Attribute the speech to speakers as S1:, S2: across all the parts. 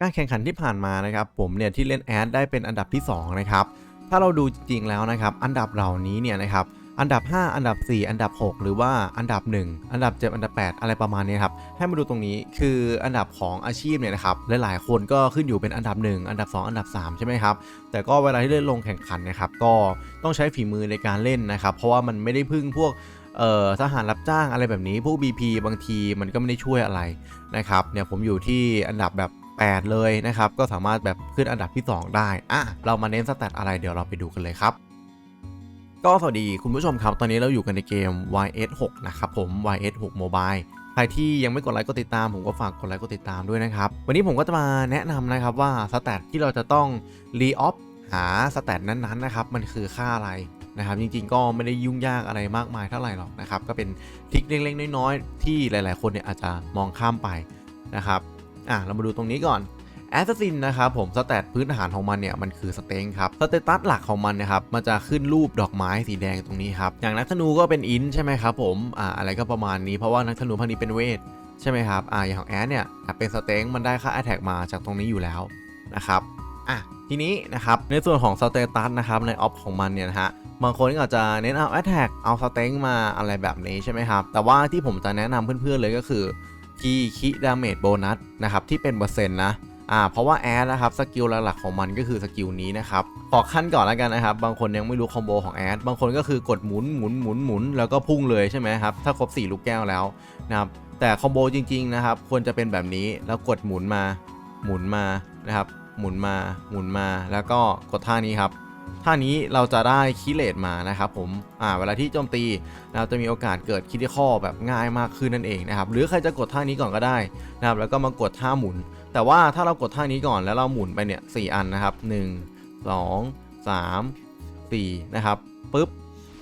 S1: การแข่งขันที่ผ่านมานะครับผมเนี่ยที่เล่นแอดได้เป็นอันดับที่2นะครับถ้าเราดูจริงๆแล้วนะครับอันดับเหล่านี้เนี่ยนะครับอันดับ 5 อันดับ 4 อันดับ 6 หรือว่าอันดับ 1 อันดับ 7 อันดับ 8 อะไรประมาณนี้ครับให้มาดูตรงนี้คืออันดับของอาชีพเนี่ยนะครับหลายๆคนก็ขึ้นอยู่เป็นอันดับ 1 อันดับ 2 อันดับ 3 ใช่ไหมครับแต่ก็เวลาที่เล่นลงแข่งขันนะครับก็ต้องใช้ฝีมือในการเล่นนะครับเพราะว่ามันไม่ได้พึ่งพวกเอ่อทหารรับจ้างอะไรแบบนี้พวก BP บางทีมันก็ไม่ได้ช่วยอะไรนะครับเนี่ยผมอยู่ที่อันดับแบบ 8 เลยนะครับ ก็สามารถแบบขึ้นอันดับที่ 2 ได้อะเรามาเน้นสแตทอะไรเดี๋ยวเราไปดูกันเลยครับก็สวัสดีคุณผู้ชมครับ ตอนนี้เราอยู่กันในเกม YS6 นะครับผม YS6 Mobile ใครที่ยังไม่กดไลค์กดติดตามผมก็ฝากกดไลค์กดติดตามด้วยนะครับ วันนี้ผมก็จะมาแนะนำนะครับว่าสแตทที่เราจะต้องรีออฟหาสแตทนั้นๆนะครับมันคือค่าอะไรนะครับจริงๆก็ไม่ได้ยุ่งยากอะไรมากมายเท่าไหร่หรอกนะครับก็เป็นทริคเล็กๆน้อยๆที่หลาย ๆ คนเนี่ยอาจจะมองข้ามไปนะครับ อะเรามาดูตรงนี้ก่อนแอสซินนะครับผมสแตทพื้นฐานของมันเนี่ยมันคือสเต็งครับสเตตัสหลักของมันนะครับมันจะขึ้นรูปดอกไม้สีแดงตรงนี้ครับอย่างนักธนูก็เป็นอินใช่ไหมครับผมอ่าอะไรก็ประมาณนี้เพราะว่านักธนูพันนี้เป็นเวทใช่ไหมครับอ่าอย่างของแอสเนี่ยเป็นสเต็งมันได้ค่าแอ t แทกมาจากตรงนี้อยู่แล้วนะครับอะทีนี้นะครับในส่วนของสเตตัสนะครับในออฟของมันเนี่ยนะฮะบางคนก็อาจจะเน้นเอาแอ t แทกเอาสเต็งมาอะไรแบบนี้ใช่ไหมครับแต่ว่าที่ผมจะแนะนำเพื่อนๆเลยก็คือ คีคิดาเมจโบนัสนะครับที่เป็นเปอร์เซ็นต์นะอ่าเพราะว่าแอดนะครับสกิลหลักๆของมันก็คือสกิลนี้นะครับขอขั้นก่อนแล้วกันนะครับบางคนยังไม่รู้คอมโบของแอดบางคนก็คือกดหมุนหมุนหมุนหมุนแล้วก็พุ่งเลยใช่ไหมครับถ้าครบ 4 ลูกแก้วแล้วนะครับแต่คอมโบจริงๆนะครับควรจะเป็นแบบนี้แล้วกดหมุนมาหมุนมานะครับหมุนมาหมุนมาแล้วก็กดท่านี้ครับ ท่านี้เราจะได้คิเลตมานะครับผม อ่า เวลาที่โจมตีเราจะมีโอกาสเกิดคิดข้อแบบง่ายมากขึ้นนั่นเองนะครับ หรือใครจะกดท่านี้ก่อนก็ได้นะครับ แล้วก็มากดท่าหมุน แต่ว่าถ้าเรากดท่านี้ก่อนแล้วเราหมุนไปเนี่ยสอันนะครับ 1 2 3 4 นะครับปุ๊บ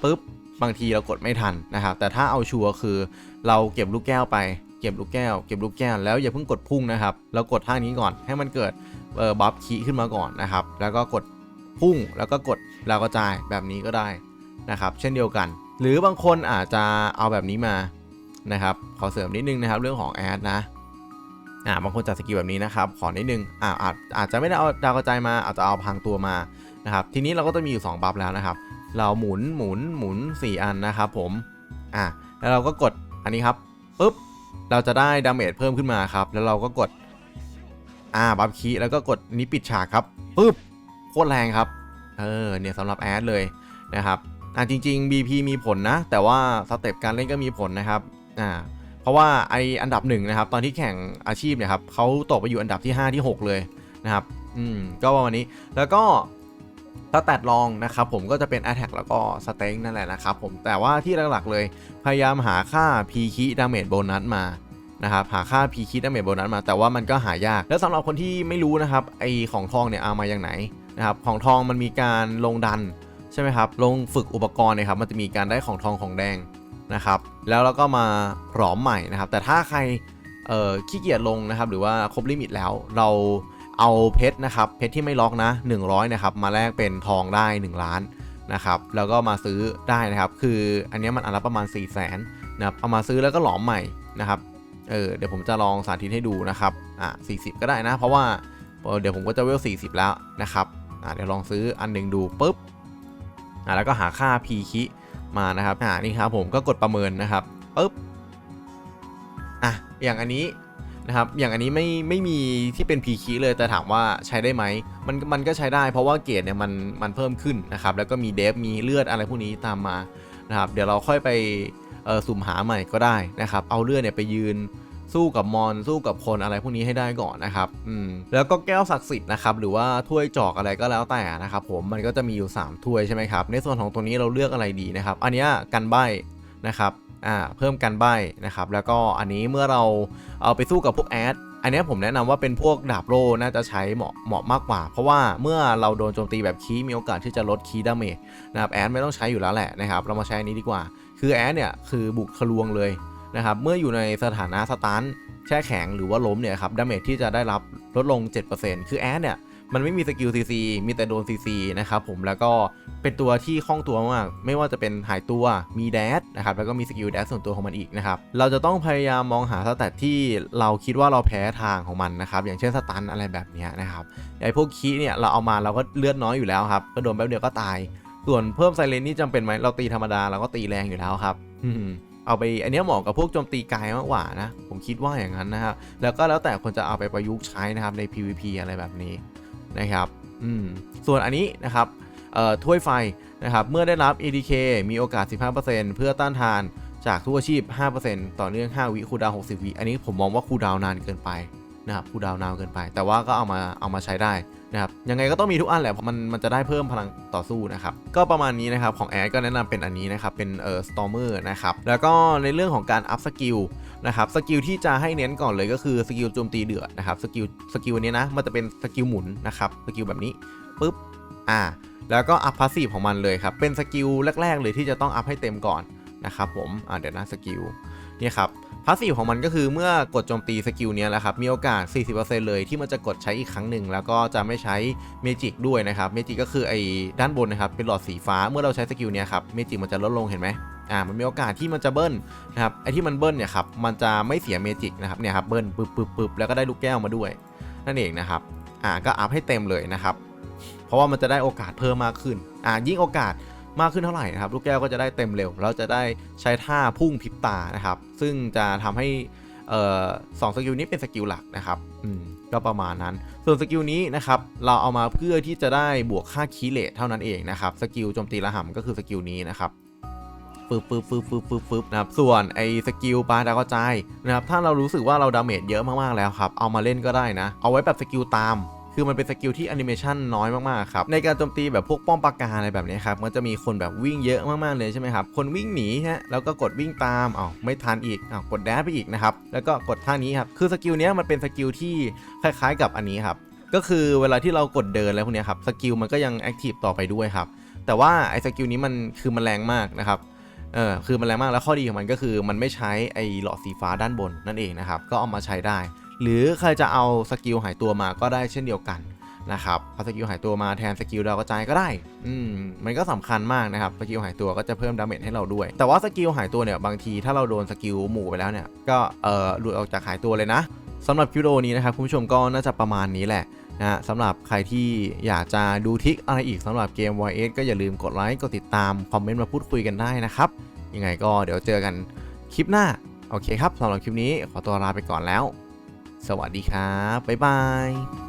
S1: ปุ๊บบางทีเรากดไม่ทันนะครับ แต่ถ้าเอาชัวร์คือเราเก็บลูกแก้วไป เก็บลูกแก้ว เก็บลูกแก้วแล้วอย่าเพิ่งกดพุ่งนะครับ เรากดท่านี้ก่อนให้มันเกิดเออบัฟคีขึ้นมาก่อนนะครับ แล้วก็กด พุ่งแล้วก็กดแล้วก็จ่ายแบบนี้ก็ได้นะครับ เช่นเดียวกัน หรือบางคนอาจจะเอาแบบนี้มานะครับขอเสริมนิดนึงนะครับเรื่องของแอดนะอ่าบางคนจัดสกิลแบบนี้นะครับ ขอนิดนึงอ่าอาจอาจจะไม่ได้เอาดาวกระจายมาอาจจะเอาพังตัวมานะครับทีนี้เราก็จะมีอยู่ 2 บัฟแล้วนะครับ เราหมุนหมุนหมุน 4 อันนะครับผมอ่าแล้วเราก็กดอันนี้ครับปุ๊บเราจะได้ดาเมจเพิ่มขึ้นมาครับ แล้วเราก็กดอ่าบัฟคีแล้วก็กดนี้ปิดฉากครับปุ๊บ คตรแรงครับ เออ เนี่ยสำหรับแอดเลยนะครับ อ่าจริง ๆ BP มีผลนะ แต่ว่าสเต็ปการเล่นก็มีผลนะครับ อ่า เพราะว่าไออันดับหนึ่งนะครับ ตอนที่แข่งอาชีพเนี่ยครับเขาตกไปอยู่อันดับที่ 5 ที่ 6 เลยนะครับ อืม ก็ประมาณนี้ แล้วก็สแตทลองนะครับผมก็จะเป็น a t t a c k แล้วก็สเต็งนั่นแหละนะครับผมแต่ว่าที่หลักๆเลยพยายามหาค่า P คีดาเมจโบนัสมานะครับหาค่า P คีดาเมจโบนัสมา แต่ว่ามันก็หายาก แล้วสำหรับคนที่ไม่รู้นะครับไอของทองเนี่ยเอามาอย่างไหน นะครับของทองมันมีการลงดันใช่ไหมครับลงฝึกอุปกรณ์เนี่ยครับมันจะมีการได้ของทองของแดงนะครับแล้วเราก็มาพร้อมใหม่นะครับ แต่ถ้าใครขี้เกียจลงนะครับ หรือว่าครบลิมิตแล้วเราเอาเพชรนะครับเพชรที่ไม่ล็อกนะ 100นะครับมาแลกเป็นทองได้ 1 ล้านนะครับแล้วก็มาซื้อได้นะครับ คืออันนี้มันอันละประมาณ 4 0 0 0 0นนะครับเอามาซื้อแล้วก็หลอมใหม่นะครับเออเดี๋ยวผมจะลองสาธิตให้ดูนะครับอะ40 ก็ได้นะ เพราะว่าเดี๋ยวผมก็จะเวล40 แล้วนะครับ อะเดี๋ยวลองซื้ออันหนึ่งดูปุ๊บอะแล้วก็หาค่า P คิมานะครับอ่านี่ครับผมก็กดประเมินนะครับปึ๊บอะอย่างอันนี้นะครับอย่างอันนี้ไม่ไม่มีที่เป็น P คีเลยแต่ถามว่าใช้ได้ไหมมันมันก็ใช้ได้เพราะว่าเกรดเนี่ยมันมันเพิ่มขึ้นนะครับแล้วก็มีเดฟมีเลือดอะไรพวกนี้ตามมานะครับเดี๋ยวเราค่อยไปสุ่มหาใหม่ก็ได้นะครับเอาเลือดเนี่ยไปยืน สู้กับมอนสู้กับคนอะไรพวกนี้ให้ได้ก่อนนะครับอืมแล้วก็แก้วศักดิ์สิทธิ์นะครับหรือว่าถ้วยจอกอะไรก็แล้วแต่นะครับผมมันก็จะมีอยู่ 3 ถ้วยใช่ไหมครับในส่วนของตัวนี้เราเลือกอะไรดีนะครับอันนี้กันใบนะครับอ่าเพิ่มกันใบนะครับแล้วก็อันนี้เมื่อเราเอาไปสู้กับพวกแอดอันนี้ผมแนะนำว่าเป็นพวกดาบโล่น่าจะใช้เหมาะเหมาะมากกว่า เพราะว่าเมื่อเราโดนโจมตีแบบคีมีโอกาสที่จะลดคีย์ดาเมจนะครับแอดไม่ต้องใช้อยู่แล้วแหละนะครับเรามาใช้อันนี้ดีกว่า คือแอดเนี่ยคือบุกทะลวงเลย นะครับเมื่ออยู่ในสถานะสตันแช่แข็งหรือว่าล้มเนี่ยครับดาเมจที่จะได้รับลดลง 7%คือแอดเนี่ยมันไม่มีสกิล CC มีแต่โดน CC นะครับผมแล้วก็เป็นตัวที่คล่องตัวมากไม่ว่าจะเป็นหายตัวมีแดดนะครับแล้วก็มีสกิลแดดส่วนตัวของมันอีกนะครับเราจะต้องพยายามมองหาสแตทที่เราคิดว่าเราแพ้ทางของมันนะครับอย่างเช่นสตันอะไรแบบนี้นะครับไอพวกคีเนี่ยเราเอามาเราก็เลือดน้อยอยู่แล้วครับก็โดนแป๊บเดียวก็ตาย ส่วนเพิ่มไซเลนนี่จำเป็นไหมเราตีธรรมดาเราก็ตีแรงอยู่แล้วครับ เอาไปอันนี้เหมาะกับพวกโจมตีไกลมากกว่านะ ผมคิดว่าอย่างนั้นนะครับ แล้วก็แล้วแต่คนจะเอาไปประยุกต์ใช้นะครับใน PVP อะไรแบบนี้นะครับอืมส่วนอันนี้นะครับเอ่อถ้วยไฟนะครับเมื่อได้รับ EDK มีโอกาส 15%เพื่อต้านทานจากทุกอาชีพ 5%ต่อเนื่อง 5 วิคูดาว 60 วิ อันนี้ผมมองว่าคูดาวนานเกินไปนะครับคูดาวนานเกินไป แต่ว่าก็เอามาเอามาใช้ได้ นะครับยังไงก็ต้องมีทุกอันแหละเพราะมันมันจะได้เพิ่มพลังต่อสู้นะครับก็ประมาณนี้นะครับของแอดก็แนะนำเป็นอันนี้นะครับเป็นเอ่อ Stormer นะครับแล้วก็ในเรื่องของการอัพสกิลนะครับสกิลที่จะให้เน้นก่อนเลยก็คือสกิลโจมตีเดือดนะครับสกิลสกิลนี้นะมันจะเป็นสกิลหมุนนะครับสกิลแบบนี้ปุ๊บอ่าแล้วก็อัพพาสซีฟของมันเลยครับเป็นสกิลแรก ๆ เลยที่จะต้องอัพให้เต็มก่อนนะครับผมอ่าเดี๋ยวนะสกิล เนี่ยครับพาสซีฟของมันก็คือเมื่อกดโจมตีสกิลเนี้ยแหละครับมีโอกาส 40%เลยที่มันจะกดใช้อีกครั้งหนึ่งแล้วก็จะไม่ใช้เมจิกด้วยนะครับเมจิกก็คือไอ้ด้านบนนะครับเป็นหลอดสีฟ้าเมื่อเราใช้สกิลเนี้ยครับเมจิกมันจะลดลงเห็นไหมอ่ามันมีโอกาสที่มันจะเบิ้ลนะครับไอ้ที่มันเบิ้ลเนี่ยครับมันจะไม่เสียเมจิกนะครับเนี่ยครับเบิ้ลปึ๊บปึ๊บปึ๊บแล้วก็ได้ลูกแก้วมาด้วย นั่นเองนะครับอ่าก็อัพให้เต็มเลยนะครับเพราะว่ามันจะได้โอกาสเพิ่มมากขึ้นอ่ายิ่งโอกาส มากขึ้นเท่าไหร่นะครับลูกแก้วก็จะได้เต็มเร็ว เราจะได้ใช้ท่าพุ่งพิบตานะครับ ซึ่งจะทำให้เอ่อสองสกิลนี้เป็นสกิลหลักนะครับอืมก็ประมาณนั้น ส่วนสกิลนี้นะครับเราเอามาเพื่อที่จะได้บวกค่าคีเลทเท่านั้นเองนะครับสกิลโจมตีระห่ำก็คือสกิลนี้นะครับฟึบฟึบฟึบฟึบฟึบฟึบนะครับส่วนไอ้สกิลปลาดาวกระจายนะครับถ้าเรารู้สึกว่าเราดาเมจเยอะมากๆแล้วครับเอามาเล่นก็ได้นะ เอาไว้แบบสกิลตาม คือมันเป็นสกิลที่แอนิเมชันน้อยมากๆครับในการโจมตีแบบพวกป้อมปากาอะไรแบบนี้ครับมันจะมีคนแบบวิ่งเยอะมากๆเลยใช่ไหมครับคนวิ่งหนีฮะแล้วก็กดวิ่งตามอ้าวไม่ทันอีกอ้าวกดแดชไปอีกนะครับแล้วก็กดท่านี้ครับคือสกิลนี้มันเป็นสกิลที่คล้ายๆกับอันนี้ครับก็คือเวลาที่เรากดเดินแล้วพวกนี้ครับสกิลมันก็ยังแอคทีฟต่อไปด้วยครับแต่ว่าไอ้สกิลนี้มันคือมันแรงมากนะครับเออคือมันแรงมากแล้วข้อดีของมันก็คือมันไม่ใช้ไอ้หลอดสีฟ้าด้านบนนั่นเองนะครับก็เอามาใช้ได้ หรือใครจะเอาสกิลหายตัวมาก็ได้เช่นเดียวกันนะครับเอาสกิลหายตัวมาแทนสกิลดาวกระจายก็ได้ อืม มันก็สำคัญมากนะครับ สกิลหายตัวก็จะเพิ่มดาเมจให้เราด้วย แต่ว่าสกิลหายตัวเนี่ยบางทีถ้าเราโดนสกิลหมู่ไปแล้วเนี่ย ก็เออหลุดออกจากหายตัวเลยนะสำหรับคลิปวิดีโอนี้นะครับคุณผู้ชมก็น่าจะประมาณนี้แหละนะสำหรับใครที่อยากจะดูทริคอะไรอีกสำหรับเกม YS ก็อย่าลืมกดไลค์กดติดตามคอมเมนต์มาพูดคุยกันได้นะครับ ยังไงก็เดี๋ยวเจอกันคลิปหน้า โอเคครับสำหรับคลิปนี้ขอตัวลาไปก่อนแล้ว สวัสดีครับ บ๊ายบาย